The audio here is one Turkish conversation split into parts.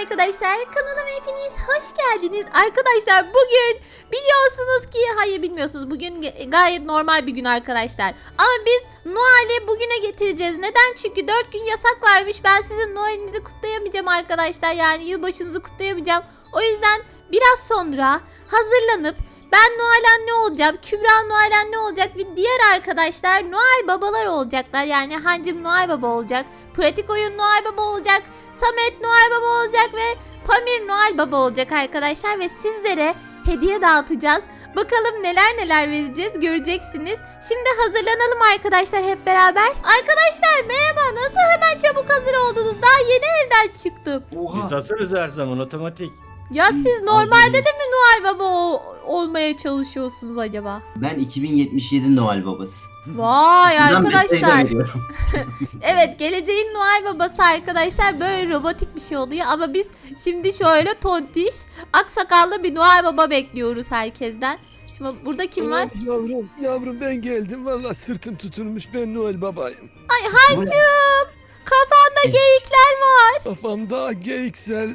arkadaşlar. Kanalıma hepiniz hoş geldiniz. Arkadaşlar bugün biliyorsunuz ki hayır bilmiyorsunuz. Bugün gayet normal bir gün arkadaşlar. Ama biz Noel'i bugüne getireceğiz. Neden? Çünkü 4 gün yasak varmış. Ben sizin Noel'inizi kutlayamayacağım arkadaşlar. Yani yılbaşınızı kutlayamayacağım. O yüzden biraz sonra hazırlanıp ben Noel anne olacağım. Kübra Noel anne olacak. Ve diğer arkadaşlar Noel babalar olacaklar. Yani Hancım Noel baba olacak. Pratik oyun Noel baba olacak. Samet Noel Baba olacak ve Pamir Noel Baba olacak arkadaşlar ve sizlere hediye dağıtacağız. Bakalım neler neler vereceğiz göreceksiniz. Şimdi hazırlanalım arkadaşlar hep beraber. Arkadaşlar merhaba nasıl hemen çabuk hazır oldunuz? Daha yeni evden çıktım. Biz hazırız her zaman otomatik. Ya siz normalde de mi Noel Baba o- olmaya çalışıyorsunuz acaba? Ben 2077 Noel babası. Vay Buradan mesaj da arkadaşlar. veriyorum. Evet geleceğin Noel babası arkadaşlar böyle robotik bir şey oluyor ama biz şimdi şöyle tontiş aksakallı bir Noel baba bekliyoruz herkesten. Şimdi burada kim var? Yavrum, yavrum ben geldim. Valla sırtım tutulmuş. Ben Noel babayım. Ay hancım kafanda geyikler var. Kafamda geyiksel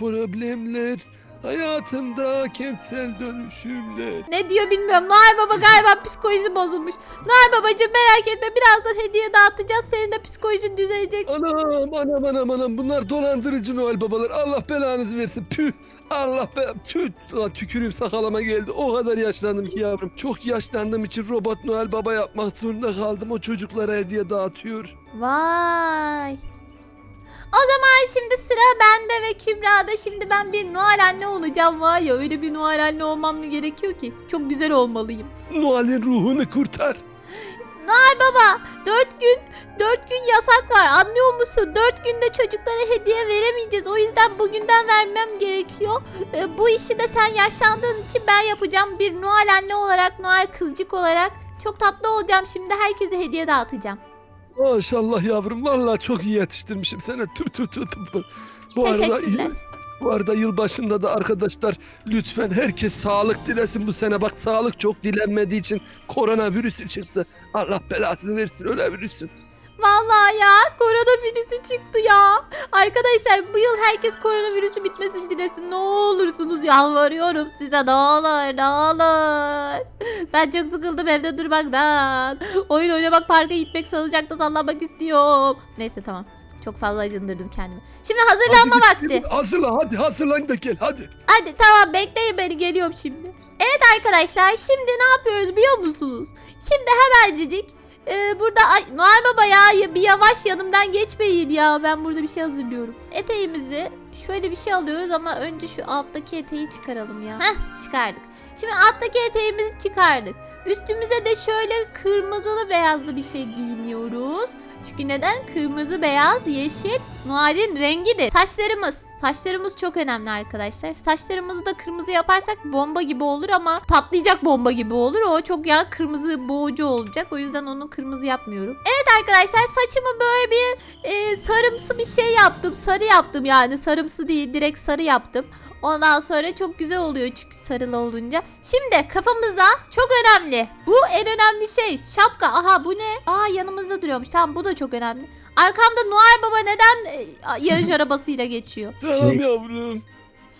problemler. Hayatımda kentsel dönüşümler. Ne diyor bilmiyorum. Noel baba galiba psikolojisi bozulmuş. Noel babacığım merak etme birazdan hediye dağıtacağız. Senin de psikolojin düzelecek. Anam anam anam anam bunlar dolandırıcı Noel babalar. Allah belanızı versin. Püh. Allah be tüh Ulan tükürüğüm sakalama geldi. O kadar yaşlandım ki yavrum. Çok yaşlandığım için robot Noel baba yapmak zorunda kaldım. O çocuklara hediye dağıtıyor. Vay. O zaman şimdi sıra bende Kübra'da. Şimdi ben bir Noel anne olacağım var ya öyle bir Noel anne olmam mı gerekiyor ki? Çok güzel olmalıyım. Noel'in ruhunu kurtar. Noel baba 4 gün 4 gün yasak var anlıyor musun? 4 günde çocuklara hediye veremeyeceğiz. O yüzden bugünden vermem gerekiyor. Ee, bu işi de sen yaşlandığın için ben yapacağım. Bir Noel anne olarak, Noel kızcık olarak. Çok tatlı olacağım. Şimdi herkese hediye dağıtacağım. Maşallah yavrum vallahi çok iyi yetiştirmişim seni. Tü tü tü tü. Bu arada Teşekkürler. bu arada yılbaşında da arkadaşlar lütfen herkes sağlık dilesin bu sene. Bak sağlık çok dilenmediği için koronavirüsü çıktı. Allah belasını versin öyle virüsün. Vallahi ya koronavirüsü çıktı ya. Arkadaşlar bu yıl herkes koronavirüsü bitmesin dilesin. Ne olursunuz yalvarıyorum size ne olur ne olur. Ben çok sıkıldım evde durmaktan. Oyun oynamak parka gitmek salıncakta sallamak istiyorum. Neyse tamam. Çok fazla acındırdım kendimi. Şimdi hazırlanma Hadi git, vakti. Hazırlan hadi hazırlan da gel hadi. Hadi tamam bekleyin beni geliyorum şimdi. Evet arkadaşlar şimdi ne yapıyoruz biliyor musunuz? Şimdi hemencik e, burada ay, Noel Baba ya, ya bir yavaş yanımdan geçmeyin ya ben burada bir şey hazırlıyorum. Eteğimizi şöyle bir şey alıyoruz ama önce şu alttaki eteği çıkaralım ya. Heh çıkardık. Şimdi alttaki eteğimizi çıkardık. Üstümüze de şöyle kırmızılı beyazlı bir şey giyiniyoruz. Çünkü neden? Kırmızı, beyaz, yeşil Noel'in rengidir. Saçlarımız. Saçlarımız çok önemli arkadaşlar. Saçlarımızı da kırmızı yaparsak bomba gibi olur ama patlayacak bomba gibi olur. O çok ya kırmızı boğucu olacak. O yüzden onu kırmızı yapmıyorum. Evet arkadaşlar saçımı böyle bir e, sarımsı bir şey yaptım. Sarı yaptım yani. Sarımsı değil direkt sarı yaptım. Ondan sonra çok güzel oluyor çünkü sarılı olunca. Şimdi kafamıza çok önemli. Bu en önemli şey. Şapka. Aha bu ne? Aa yanımızda duruyormuş. Tamam bu da çok önemli. Arkamda Noel Baba neden e, yarış arabasıyla geçiyor? Tamam Şey- yavrum.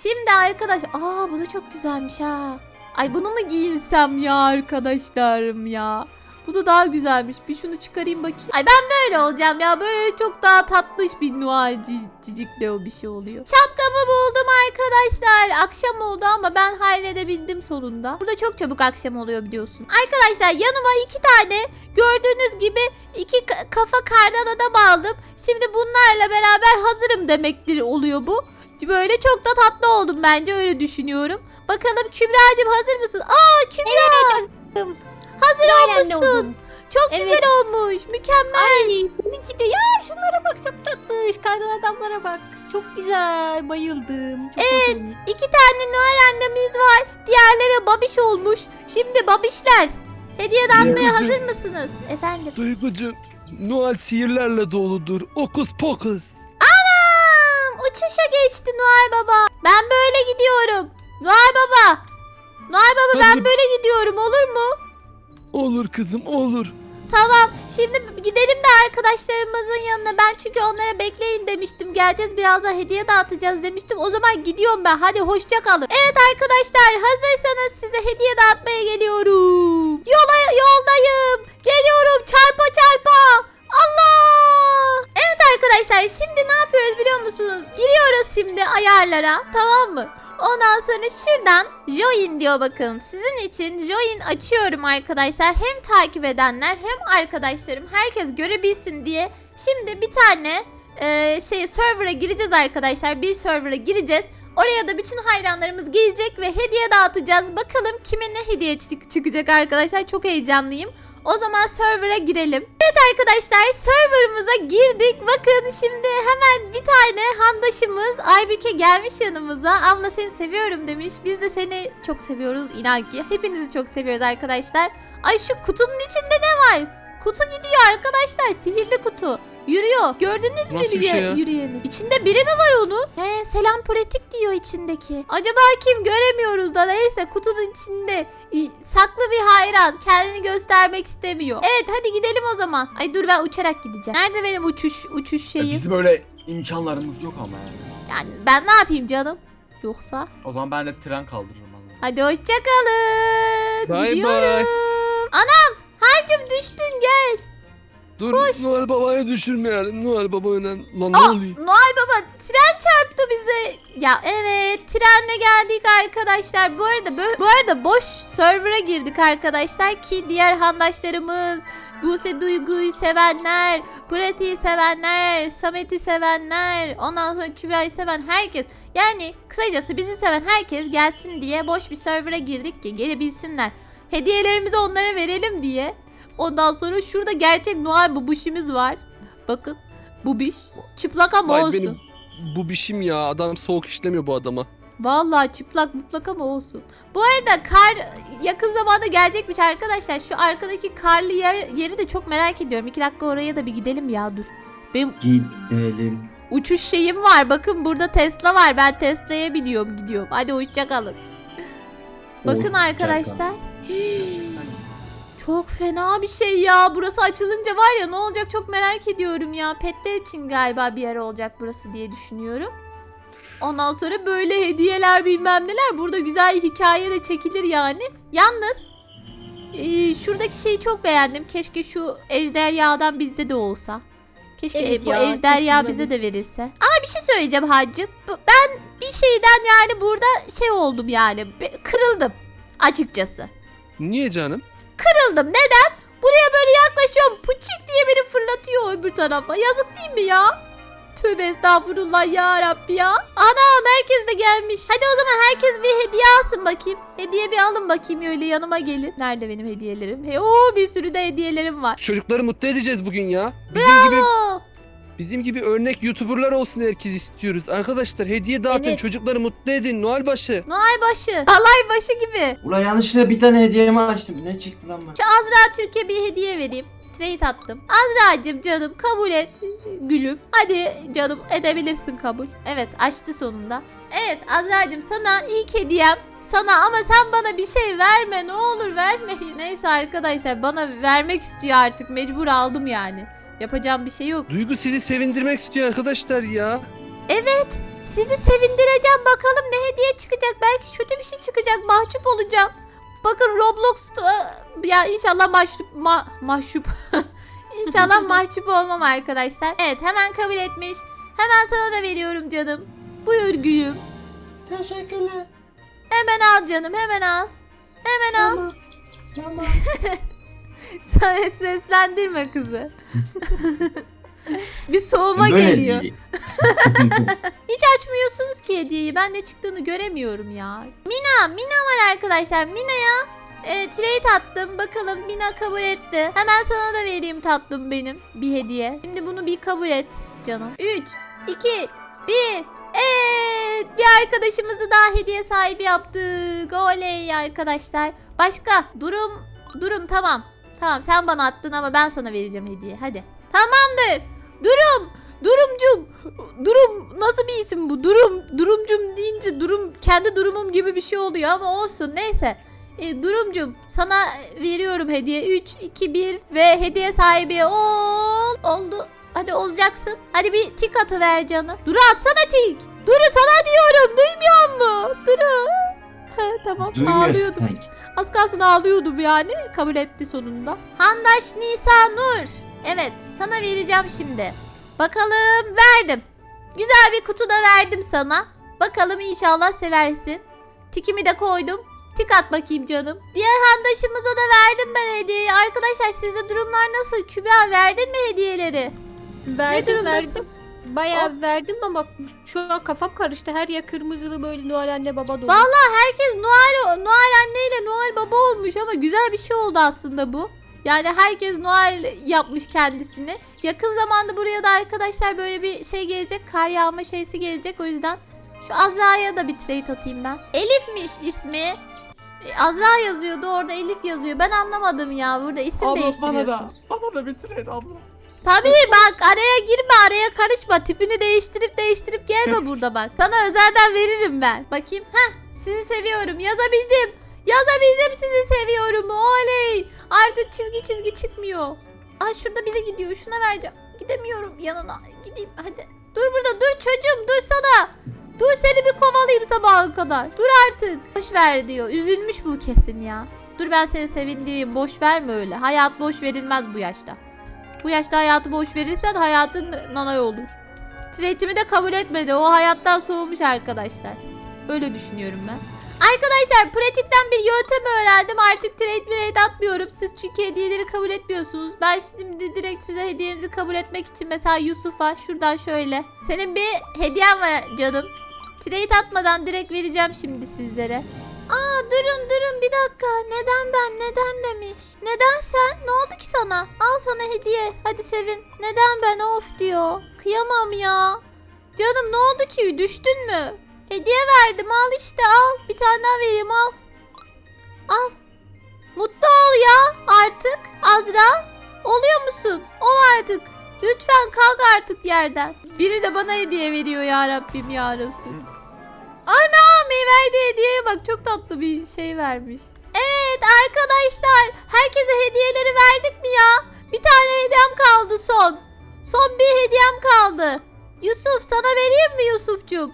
Şimdi arkadaş, aa bu da çok güzelmiş ha. Ay bunu mu giyinsem ya arkadaşlarım ya? Bu da daha güzelmiş. Bir şunu çıkarayım bakayım. Ay ben böyle olacağım ya. Böyle çok daha tatlış bir ci- cicikle o bir şey oluyor. Şapkamı buldum arkadaşlar. Akşam oldu ama ben halledebildim sonunda. Burada çok çabuk akşam oluyor biliyorsun. Arkadaşlar yanıma iki tane gördüğünüz gibi iki ka- kafa kardan adam aldım. Şimdi bunlarla beraber hazırım demektir oluyor bu. Böyle çok da tatlı oldum bence öyle düşünüyorum. Bakalım Kübra'cığım hazır mısın? Aa Kübra! Hazır anne olmuşsun. oldum. Çok Evet. güzel olmuş. Mükemmel. Ay seninki de ya şunlara bak çok tatlış. Kardan adamlara bak. Çok güzel bayıldım. Çok evet. İki tane Noel annemiz var. Diğerleri babiş olmuş. Şimdi babişler. Hediye dağıtmaya hazır mısınız? Efendim. Duygucu Noel sihirlerle doludur. Okus pokus. Anam uçuşa geçti Noel Baba. Ben böyle gidiyorum. Noel Baba. Noel Baba ben Hadi. böyle gidiyorum olur mu? Olur kızım olur. Tamam. Şimdi gidelim de arkadaşlarımızın yanına. Ben çünkü onlara bekleyin demiştim. Geleceğiz birazdan hediye dağıtacağız demiştim. O zaman gidiyorum ben. Hadi hoşça kalın. Evet arkadaşlar hazırsanız size hediye dağıtmaya geliyorum. Yola yoldayım. Geliyorum çarpa çarpa. Allah! Evet arkadaşlar şimdi ne yapıyoruz biliyor musunuz? Giriyoruz şimdi ayarlara tamam mı? Ondan sonra şuradan join diyor bakın. Sizin için join açıyorum arkadaşlar. Hem takip edenler hem arkadaşlarım herkes görebilsin diye. Şimdi bir tane e, şey server'a gireceğiz arkadaşlar. Bir server'a gireceğiz. Oraya da bütün hayranlarımız gelecek ve hediye dağıtacağız. Bakalım kime ne hediye çık- çıkacak arkadaşlar. Çok heyecanlıyım. O zaman server'a girelim. Evet arkadaşlar server'ımıza girdik. Bakın şimdi hemen bir tane handaşımız Aybüke gelmiş yanımıza. Abla seni seviyorum demiş. Biz de seni çok seviyoruz inan ki. Hepinizi çok seviyoruz arkadaşlar. Ay şu kutunun içinde ne var? Kutu gidiyor arkadaşlar. Sihirli kutu. Yürüyor. Gördünüz mü Nasıl bir yürüye- şey ya? yürüyeni? İçinde biri mi var onun? He selam pratik diyor içindeki. Acaba kim göremiyoruz da neyse kutunun içinde İ- saklı bir hayran kendini göstermek istemiyor. Evet hadi gidelim o zaman. Ay dur ben uçarak gideceğim. Nerede benim uçuş uçuş şeyim? Bizim öyle imkanlarımız yok ama yani. Yani ben ne yapayım canım? Yoksa? O zaman ben de tren kaldırırım vallahi. Hadi hoşçakalın. Bye Gidiyorum. Anam Hacım düştün gel. Dur Noel Baba'yı düşürmeyelim. Noel Baba önemli. Lan ne Aa, oluyor? Noel Baba tren çarptı bize. Ya evet trenle geldik arkadaşlar. Bu arada bu arada boş server'a girdik arkadaşlar ki diğer handaşlarımız Buse Duygu'yu sevenler, Pratik'i sevenler, Samet'i sevenler, ondan sonra Kübra'yı seven herkes. Yani kısacası bizi seven herkes gelsin diye boş bir server'a girdik ki gelebilsinler. Hediyelerimizi onlara verelim diye. Ondan sonra şurada gerçek Noel babuşimiz var. Bakın bubiş. Çıplak ama Vay olsun. benim bu bişim ya. Adam soğuk işlemiyor bu adama. Vallahi çıplak mutlak ama olsun. Bu arada kar yakın zamanda gelecekmiş arkadaşlar. Şu arkadaki karlı yer, yeri de çok merak ediyorum. İki dakika oraya da bir gidelim ya dur. Benim Gidelim. uçuş şeyim var. Bakın burada Tesla var. Ben Tesla'ya biniyorum gidiyorum. Hadi hoşçakalın. Bakın Hoşça arkadaşlar. Gerçekten Çok fena bir şey ya. Burası açılınca var ya ne olacak çok merak ediyorum ya. Petler için galiba bir yer olacak burası diye düşünüyorum. Ondan sonra böyle hediyeler bilmem neler. Burada güzel hikaye de çekilir yani. Yalnız e, şuradaki şeyi çok beğendim. Keşke şu ejderhadan bizde de olsa. Keşke Evet bu ya, ejderha bize de verilse. Ama bir şey söyleyeceğim hacı. Ben bir şeyden yani burada şey oldum yani. Kırıldım açıkçası Niye canım? Kırıldım. Neden? Buraya böyle yaklaşıyorum. Puçik diye beni fırlatıyor öbür tarafa. Yazık değil mi ya? Tövbe estağfurullah ya Rabbi ya. Anam herkes de gelmiş. Hadi o zaman herkes bir hediye alsın bakayım. Hediye bir alın bakayım öyle yanıma gelin. Nerede benim hediyelerim? He, oo, bir sürü de hediyelerim var. Çocukları mutlu edeceğiz bugün ya. Bizim gibi Oo, bizim gibi örnek YouTuber'lar olsun herkes istiyoruz. Arkadaşlar hediye dağıtın, Evet. çocukları mutlu edin. Noel başı. Noel başı. Alay başı gibi. Ulan yanlışlıkla bir tane hediyemi açtım. Ne çıktı lan bana? Şu Azra Türkiye bir hediye vereyim. Trade attım. Azra'cığım canım kabul et gülüm. Hadi canım edebilirsin kabul. Evet açtı sonunda. Evet Azra'cığım sana ilk hediyem sana ama sen bana bir şey verme ne olur verme. Neyse arkadaşlar bana vermek istiyor artık mecbur aldım yani. Yapacağım bir şey yok. Duygu sizi sevindirmek istiyor arkadaşlar ya. Evet sizi sevindireceğim bakalım ne hediye çıkacak. Belki kötü bir şey çıkacak mahcup olacağım. Bakın Roblox'ta ya inşallah mahcup ma, mahcup. inşallah mahcup olmam arkadaşlar. Evet hemen kabul etmiş. Hemen sana da veriyorum canım. Buyur gülüm. Teşekkürler. Hemen al canım hemen al. Hemen al. Tamam. Tamam. Sen seslendirme kızı. Bir soğuma Böyle geliyor. Hiç açmıyorsunuz ki hediyeyi. Ben ne çıktığını göremiyorum ya. Mina, Mina var arkadaşlar. Mina'ya e, trade attım. Bakalım Mina kabul etti. Hemen sana da vereyim tatlım benim bir hediye. Şimdi bunu bir kabul et canım. 3, 2, 1. Evet bir arkadaşımızı daha hediye sahibi yaptık. Oley arkadaşlar. Başka durum durum tamam. Tamam sen bana attın ama ben sana vereceğim hediye. Hadi. Tamamdır. Durum. Durumcum. Durum nasıl bir isim bu? Durum. Durumcum deyince durum kendi durumum gibi bir şey oluyor ama olsun. Neyse. E, Durumcum sana veriyorum hediye. 3, 2, 1 ve hediye sahibi ol. Oldu. Hadi olacaksın. Hadi bir tik atıver canım. Duru atsana tik. Duru sana diyorum. Duymuyor mu? Duru. tamam Duymuyorsun ağlıyordum. Az kalsın ağlıyordum yani. Kabul etti sonunda. Handaş Nisa Nur. Evet sana vereceğim şimdi. Bakalım verdim. Güzel bir kutu da verdim sana. Bakalım inşallah seversin. Tikimi de koydum. Tik at bakayım canım. Diğer handaşımıza da verdim ben hediyeyi. Arkadaşlar sizde durumlar nasıl? Kübra verdin mi hediyeleri? Verdim durumdasın? verdim. Bayağı verdim ama şu an kafam karıştı. Her yer kırmızılı böyle Noel anne baba dolu. Vallahi herkes Noel Noel anneyle Noel baba olmuş ama güzel bir şey oldu aslında bu. Yani herkes Noel yapmış kendisini. Yakın zamanda buraya da arkadaşlar böyle bir şey gelecek. Kar yağma şeysi gelecek o yüzden. Şu Azra'ya da bir trade atayım ben. Elif'miş ismi. E, Azra yazıyordu orada Elif yazıyor. Ben anlamadım ya burada isim Abla bana değiştiriyorsunuz. da. Bana da bitirin abla. Tabii bak araya girme araya karışma tipini değiştirip değiştirip gelme burada bak. Sana özelden veririm ben. Bakayım. Heh sizi seviyorum yazabildim. Yazabildim sizi seviyorum oley. Artık çizgi çizgi çıkmıyor. Ay şurada biri gidiyor şuna vereceğim. Gidemiyorum yanına gideyim hadi. Dur burada dur çocuğum dur sana. Dur seni bir kovalayayım sabaha kadar. Dur artık. Boş ver diyor. Üzülmüş bu kesin ya. Dur ben seni sevindireyim. Boş verme öyle. Hayat boş verilmez bu yaşta. Bu yaşta hayatı boş verirsen hayatın nanay olur. Trade'imi de kabul etmedi. O hayattan soğumuş arkadaşlar. Öyle düşünüyorum ben. Arkadaşlar pratikten bir yöntem öğrendim. Artık trade trade atmıyorum. Siz çünkü hediyeleri kabul etmiyorsunuz. Ben şimdi direkt size hediyenizi kabul etmek için mesela Yusuf'a şuradan şöyle. Senin bir hediyen var canım. Trade atmadan direkt vereceğim şimdi sizlere. Aa durun durun bir dakika. Neden ben neden demiş. Neden sen? Ne oldu ki sana? Al sana hediye. Hadi sevin. Neden ben of diyor. Kıyamam ya. Canım ne oldu ki? Düştün mü? Hediye verdim al işte al. Bir tane daha vereyim al. Al. Mutlu ol ya artık. Azra. Oluyor musun? Ol artık. Lütfen kalk artık yerden. Biri de bana hediye veriyor ya Rabbim ya Resul. Ana verdiği hediyeye bak çok tatlı bir şey vermiş. Evet arkadaşlar herkese hediyeleri verdik mi ya? Bir tane hediyem kaldı son. Son bir hediyem kaldı. Yusuf sana vereyim mi Yusuf'cum?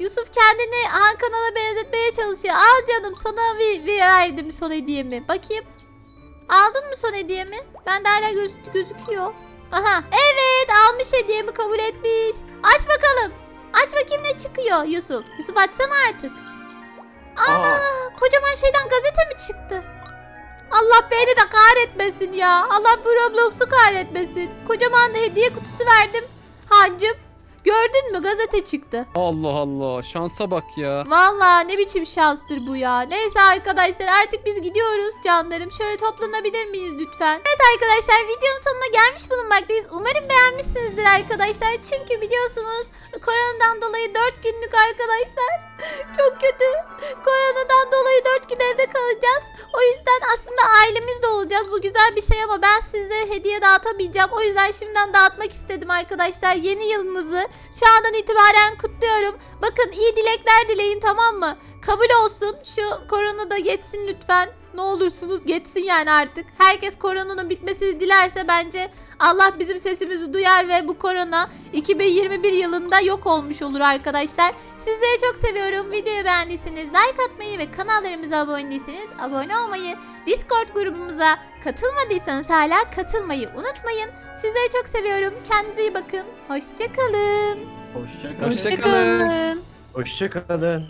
Yusuf kendini Han Kanal'a benzetmeye çalışıyor. Al canım sana bir, bir verdim son hediyemi. Bakayım. Aldın mı son hediyemi? Ben de hala göz, gözüküyor. Aha evet almış hediyemi kabul etmiş. Aç bakalım. Aç bakayım ne çıkıyor Yusuf. Yusuf açsana artık. Ana Aa, kocaman şeyden gazete mi çıktı? Allah beni de kahretmesin ya. Allah bu Roblox'u kahretmesin. Kocaman da hediye kutusu verdim. Hancım gördün mü gazete çıktı. Allah Allah şansa bak ya. Vallahi ne biçim şanstır bu ya. Neyse arkadaşlar artık biz gidiyoruz canlarım. Şöyle toplanabilir miyiz lütfen? Evet arkadaşlar videonun sonuna gelmiş bulunmaktayız. Umarım beğenmişsinizdir arkadaşlar. Çünkü biliyorsunuz koronadan dolayı 4 günlük arkadaşlar. Çok kötü. Koronadan dolayı 4 gün evde kalacağız. O yüzden aslında ailemizle olacağız. Bu güzel bir şey ama ben size hediye dağıtamayacağım. O yüzden şimdiden dağıtmak istedim arkadaşlar. Yeni yılınızı şu andan itibaren kutluyorum. Bakın iyi dilekler dileyin tamam mı? Kabul olsun. Şu korona da geçsin lütfen. Ne olursunuz geçsin yani artık. Herkes koronanın bitmesini dilerse bence Allah bizim sesimizi duyar ve bu korona 2021 yılında yok olmuş olur arkadaşlar. Sizleri çok seviyorum. Videoyu beğendiyseniz like atmayı ve kanallarımıza abone değilseniz abone olmayı, Discord grubumuza katılmadıysanız hala katılmayı unutmayın. Sizleri çok seviyorum. Kendinize iyi bakın. Hoşçakalın. hoşça kal. Hoşça kalın. Hoşça kalın.